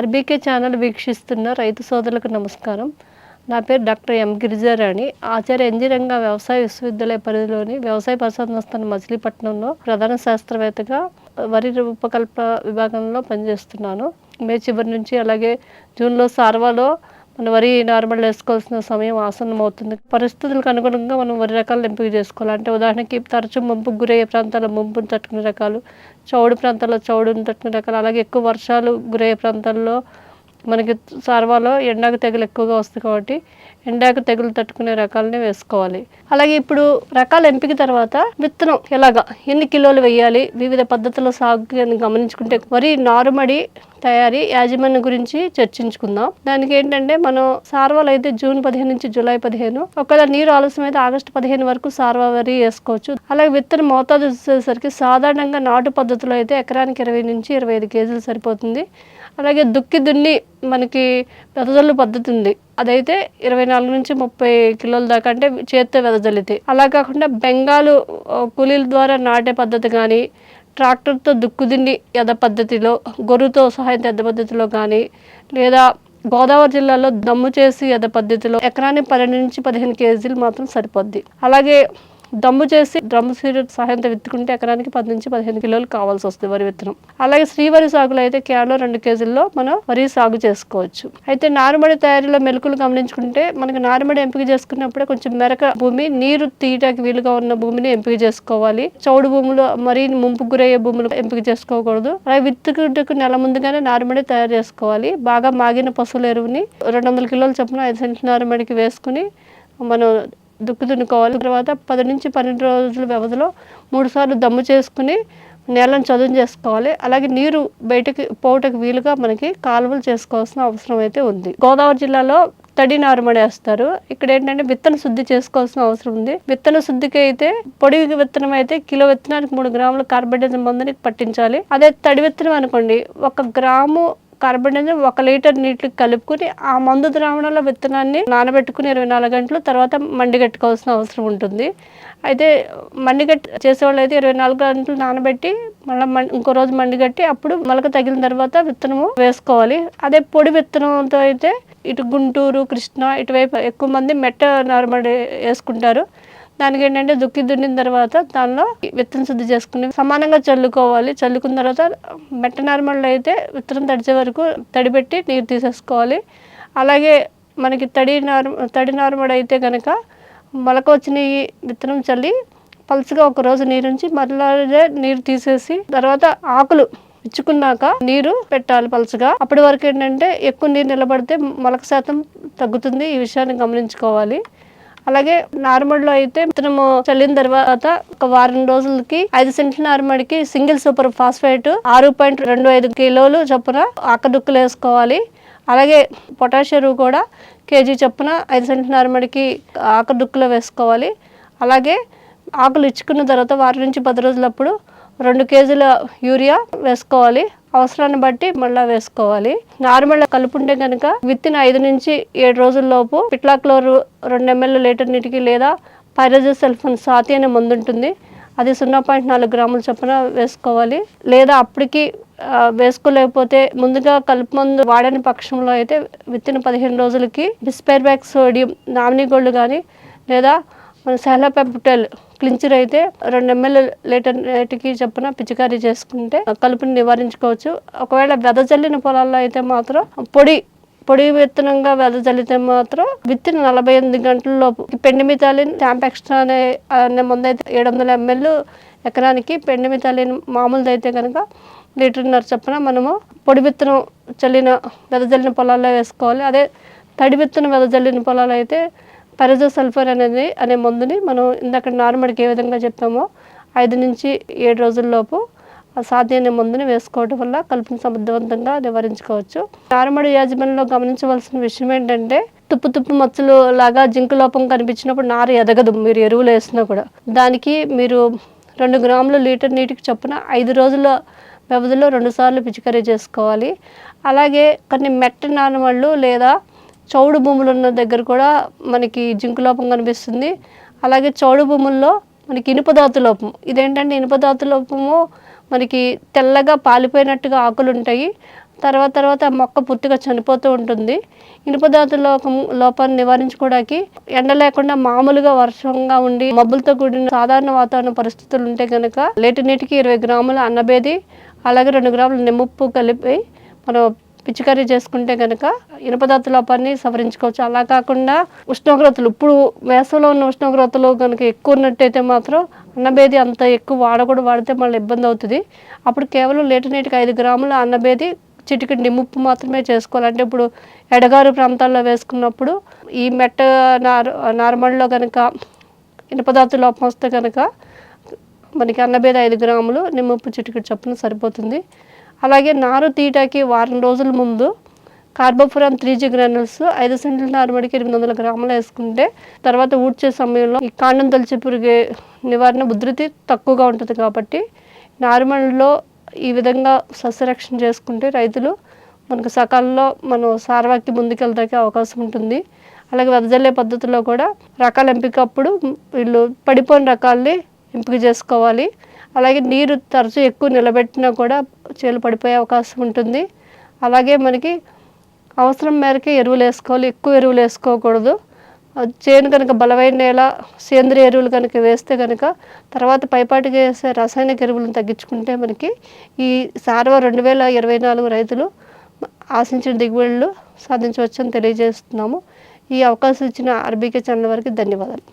RBK channel వీక్షిస్తున్న రైతు సోదరులకు నమస్కారం. నా పేరు డాక్టర్ ఎం గిరిజారాణి. ఆచార్య ఎంజిరంగ వ్యవసాయ విశ్వవిద్యాలయ పరిధిలోని వ్యవసాయ పరిశోధన స్థానం మచిలీపట్నంలో ప్రధాన శాస్త్రవేత్తగా వరి రూపకల్ప విభాగంలో పనిచేస్తున్నాను. మే చివరి నుంచి అలాగే జూన్లో సార్వాలో మనం వరి నార్మల్ వేసుకోవాల్సిన సమయం ఆసన్నం అవుతుంది పరిస్థితులకు అనుగుణంగా మనం వరి రకాలను ఎంపిక చేసుకోవాలి. అంటే ఉదాహరణకి తరచు ముంపుకు గురయ్యే ప్రాంతాల్లో ముంపును తట్టుకునే రకాలు చౌడు ప్రాంతాల్లో చౌడును తట్టుకునే రకాలు అలాగే ఎక్కువ వర్షాలు గురయ్యే ప్రాంతాల్లో మనకి సార్వాలో ఎండాకు తెగులు ఎక్కువగా వస్తుంది కాబట్టి ఎండాకు తెగులు తట్టుకునే రకాలనే వేసుకోవాలి. అలాగే ఇప్పుడు రకాల ఎంపిక తర్వాత విత్తనం ఎలాగా ఎన్ని కిలోలు వేయాలి వివిధ పద్ధతుల సాగు అని గమనించుకుంటే వరి నారుమడి తయారీ యాజమాన్యం గురించి చర్చించుకుందాం. దానికి ఏంటంటే మనం సార్వాలు అయితే జూన్ పదిహేను నుంచి జూలై పదిహేను ఒకవేళ నీరు ఆలస్యం అయితే ఆగస్టు పదిహేను వరకు సార్వా వరి వేసుకోవచ్చు. అలాగే విత్తన మోతాదు వచ్చేసరికి సాధారణంగా నాటు పద్ధతిలో అయితే ఎకరానికి ఇరవై నుంచి ఇరవై ఐదు కేజీలు సరిపోతుంది. అలాగే దుక్కి దున్ని మనకి వెదజల్లు పద్ధతి ఉంది. అదైతే ఇరవై నాలుగు నుంచి ముప్పై కిలోల దాకా అంటే చేత్తో వెదజల్లితే. అలా కాకుండా బెంగాలు కూలీల ద్వారా నాటే పద్ధతి కానీ ట్రాక్టర్తో దుక్కుదిండి ఎద పద్ధతిలో గొర్రుతో సహాయం ఎద పద్ధతిలో కానీ లేదా గోదావరి జిల్లాలో దమ్ము చేసి ఎద పద్ధతిలో ఎకరానికి పన్నెండు నుంచి పదిహేను కేజీలు మాత్రం సరిపోద్ది. అలాగే దమ్ము చేసి డ్రమ్ము సీడ్ సహాయంతో విత్తుకుంటే ఎకరానికి పది నుంచి పదిహేను కిలోలు కావాల్సి వస్తుంది వరి విత్తనం. అలాగే శ్రీవరి సాగులో అయితే కేవలం రెండు కేజీల్లో మనం వరి సాగు చేసుకోవచ్చు. అయితే నారుమడి తయారీలో మెలకులు గమనించుకుంటే మనకి నారుమడి ఎంపిక చేసుకున్నప్పుడే కొంచెం మెరక భూమి నీరు తీయటానికి వీలుగా ఉన్న భూమిని ఎంపిక చేసుకోవాలి. చౌడు భూములు మరీ ముంపు గురయ్యే భూములు ఎంపిక చేసుకోకూడదు. అలాగే విత్తుకుంటకు నెల ముందుగానే నారుమడి తయారు చేసుకోవాలి. బాగా మాగిన పశువుల ఎరువుని రెండు వందల కిలోల చొప్పున ఐదు సెంట్ల నారుమడికి వేసుకుని మనం దుక్కు దున్నుకోవాలి తర్వాత పది నుంచి పన్నెండు రోజుల వ్యవధిలో మూడు సార్లు దమ్ము చేసుకుని నేలను చదును చేసుకోవాలి. అలాగే నీరు బయటకి పోవటకు వీలుగా మనకి కాలువలు చేసుకోవాల్సిన అవసరం అయితే ఉంది. గోదావరి జిల్లాలో తడి నారుమడేస్తారు ఇక్కడ ఏంటంటే విత్తన శుద్ధి చేసుకోవాల్సిన అవసరం ఉంది. విత్తన శుద్ధికి అయితే పొడి విత్తనం అయితే కిలో విత్తనానికి మూడు గ్రాముల కార్బోడైజం మందుని పట్టించాలి. అదే తడి విత్తనం అనుకోండి ఒక గ్రాము కార్బోడైజం ఒక లీటర్ నీటికి కలుపుకుని ఆ మందు ద్రావణంలో విత్తనాన్ని నానబెట్టుకుని ఇరవై నాలుగు గంటలు తర్వాత మండిగట్టుకోవాల్సిన అవసరం ఉంటుంది. అయితే మండిగట్ చేసేవాళ్ళు అయితే ఇరవై నాలుగు గంటలు నానబెట్టి మళ్ళీ ఇంకో రోజు మండిగట్టి అప్పుడు మొలక తగిలిన తర్వాత విత్తనము వేసుకోవాలి. అదే పొడి విత్తనంతో అయితే ఇటు గుంటూరు కృష్ణ ఇటువైపు ఎక్కువ మంది మెట్ట నార్మల్ వేసుకుంటారు. దానికి ఏంటంటే దుక్కి దున్నిన తర్వాత దానిలో విత్తనం శుద్ధి చేసుకుని సమానంగా చల్లుకోవాలి. చల్లుకున్న తర్వాత మెట్ట నార్మల్ అయితే విత్తనం తడిచే వరకు తడిపెట్టి నీరు తీసేసుకోవాలి. అలాగే మనకి తడి నార్ తడి నార్మల్ అయితే కనుక మొలక వచ్చిన విత్తనం చల్లి పలుచగా ఒక రోజు నీరు ఉంచి మరలా నీరు తీసేసి తర్వాత ఆకులు ఇచ్చుకున్నాక నీరు పెట్టాలి పలుచగా. అప్పటి వరకు ఏంటంటే ఎక్కువ నీరు నిలబడితే మొలక శాతం తగ్గుతుంది. ఈ విషయాన్ని గమనించుకోవాలి. అలాగే నార్మల్లో అయితే విత్తనము చల్లిన తర్వాత ఒక వారం రోజులకి ఐదు సెంట్ల నార్మడికి సింగిల్ సూపర్ ఫాస్ఫేట్ ఆరు పాయింట్ రెండు ఐదు కిలోలు చొప్పున ఆకదుక్కులు వేసుకోవాలి. అలాగే పొటాషియరు కూడా కేజీ చొప్పున ఐదు సెంట్ల నార్మడికి ఆకదుక్కులో వేసుకోవాలి. అలాగే ఆకులు ఇచ్చుకున్న తర్వాత వారం నుంచి పది రోజులప్పుడు రెండు కేజీల యూరియా వేసుకోవాలి. అవసరాన్ని బట్టి మళ్ళీ వేసుకోవాలి. నార్మల్ కలుపుంటే కనుక విత్తిన ఐదు నుంచి ఏడు రోజుల లోపు పిట్లాక్లోరు రెండు ఎంఎల్ లీటర్ నీటికి లేదా పైరజోసల్ఫన్ సాతి అనే మందు ఉంటుంది. అది సున్నా పాయింట్ నాలుగు గ్రాముల చొప్పున వేసుకోవాలి. లేదా అప్పటికి వేసుకోలేకపోతే ముందుగా కలుపు మందు వాడని పక్షంలో అయితే విత్తిన పదిహేను రోజులకి డిస్పైర్బ్యాక్ సోడియం నామినీ గోల్డ్ కానీ లేదా మన సెహలాపెప్టల్ క్లించర్ అయితే రెండు ఎంఎల్ లీటర్ నేటికి చొప్పున పిచికారీ చేసుకుంటే కలుపుని నివారించుకోవచ్చు. ఒకవేళ వెదజల్లిన పొలాల్లో అయితే మాత్రం పొడి పొడి విత్తనంగా వెదజల్లితే మాత్రం విత్తిన నలభై ఎనిమిది గంటల లోపు పెండిమితాలిన్ ట్యాంప్ ఎక్స్ట్రా అనే అనే ముందు అయితే ఏడు వందల ఎంఎల్ ఎకరానికి పెండిమితాలిన్ మామూలుది అయితే కనుక లీటర్న్నర చొప్పున మనము పొడి విత్తనం చల్లిన వెదజల్లిన పొలాల్లో వేసుకోవాలి. అదే తడి విత్తనం వెదజల్లిన పొలాలు అయితే పరిజో సల్ఫర్ అనేది అనే మందుని మనం ఇందాక నార్మల్కి ఏ విధంగా చెప్పామో ఐదు నుంచి ఏడు రోజుల్లోపు ఆ సాధ్య అనే మందుని వేసుకోవడం వల్ల కలుపుని సమర్థవంతంగా నివారించుకోవచ్చు. నారుమడి యాజమాన్యంలో గమనించవలసిన విషయం ఏంటంటే తుప్పు తుప్పు మచ్చలు లాగా జింకు లోపం కనిపించినప్పుడు నారు ఎదగదు. మీరు ఎరువులు వేసినా కూడా దానికి మీరు రెండు గ్రాముల లీటర్ నీటికి చొప్పున ఐదు రోజుల వ్యవధిలో రెండు సార్లు పిచికారీ చేసుకోవాలి. అలాగే కొన్ని మెట్ట నానవాళ్ళు లేదా చౌడు భూములు ఉన్న దగ్గర కూడా మనకి జింకు లోపం కనిపిస్తుంది. అలాగే చౌడు భూముల్లో మనకి ఇనుపధాతు లోపం. ఇదేంటంటే ఇనుపధాతు లోపము మనకి తెల్లగా పాలిపోయినట్టుగా ఆకులు ఉంటాయి. తర్వాత తర్వాత ఆ మొక్క పూర్తిగా చనిపోతూ ఉంటుంది. ఇనుప లోపం లోపాన్ని నివారించుకోవడానికి ఎండ లేకుండా మామూలుగా వర్షంగా ఉండి మబ్బులతో కూడిన సాధారణ వాతావరణ పరిస్థితులు ఉంటే కనుక లేటి నీటికి ఇరవై గ్రాముల అన్నబేది అలాగే రెండు గ్రాముల నిమ్మప్పు కలిపి మనం పిచికారీ చేసుకుంటే కనుక ఇనపదార్థ లోపాన్ని సవరించుకోవచ్చు. అలా కాకుండా ఉష్ణోగ్రతలు ఇప్పుడు వేసవిలో ఉన్న ఉష్ణోగ్రతలు కనుక ఎక్కువ ఉన్నట్టయితే మాత్రం అన్నబేది అంత ఎక్కువ వాడకూడదు వాడితే మళ్ళీ ఇబ్బంది అవుతుంది. అప్పుడు కేవలం లీటర్ నీటికి ఐదు గ్రాముల అన్నబేది చిటికి నిమ్ముప్పు మాత్రమే చేసుకోవాలి. అంటే ఇప్పుడు ఎడగారు ప్రాంతాల్లో వేసుకున్నప్పుడు ఈ మెట్ట నార్ నార్మల్లో కనుక ఇనపదార్థ లోపం వస్తే కనుక మనకి అన్నబేద ఐదు గ్రాములు నిమ్మప్పు చిటికెడు చొప్పున సరిపోతుంది. అలాగే నారు తీయటానికి వారం రోజుల ముందు కార్బోఫురాన్ త్రీ జీ గ్రానుల్స్ ఐదు సెంట్ల నారుమడికి ఎనిమిది వందల గ్రాములు వేసుకుంటే తర్వాత ఊడ్చే సమయంలో ఈ కాండం తొలిచి పురుగు నివారణ ఉధృతి తక్కువగా ఉంటుంది కాబట్టి నారుమడిలో ఈ విధంగా సస్యరక్షణ చేసుకుంటే రైతులు మనకు సకాలంలో మనం సారవాకి ముందుకెళ్ళడానికి అవకాశం ఉంటుంది. అలాగే వెదజల్లే పద్ధతిలో కూడా రకాల ఎంపిక అప్పుడు వీళ్ళు పడిపోయిన రకాల్ని ఎంపిక చేసుకోవాలి. అలాగే నీరు తరచూ ఎక్కువ నిలబెట్టినా కూడా చేలు పడిపోయే అవకాశం ఉంటుంది. అలాగే మనకి అవసరం మేరకే ఎరువులు వేసుకోవాలి. ఎక్కువ ఎరువులు వేసుకోకూడదు. చేను కనుక బలమైన నేల సేంద్రియ ఎరువులు కనుక వేస్తే కనుక తర్వాత పైపాటికి వేసే రాసాయనిక ఎరువులను తగ్గించుకుంటే మనకి ఈ సార్వ రెండు వేల ఇరవై నాలుగు రైతులు ఆశించిన దిగుబడులు సాధించవచ్చని తెలియజేస్తున్నాము. ఈ అవకాశం ఇచ్చిన ఆర్బీకే ఛానల్ వారికి ధన్యవాదాలు.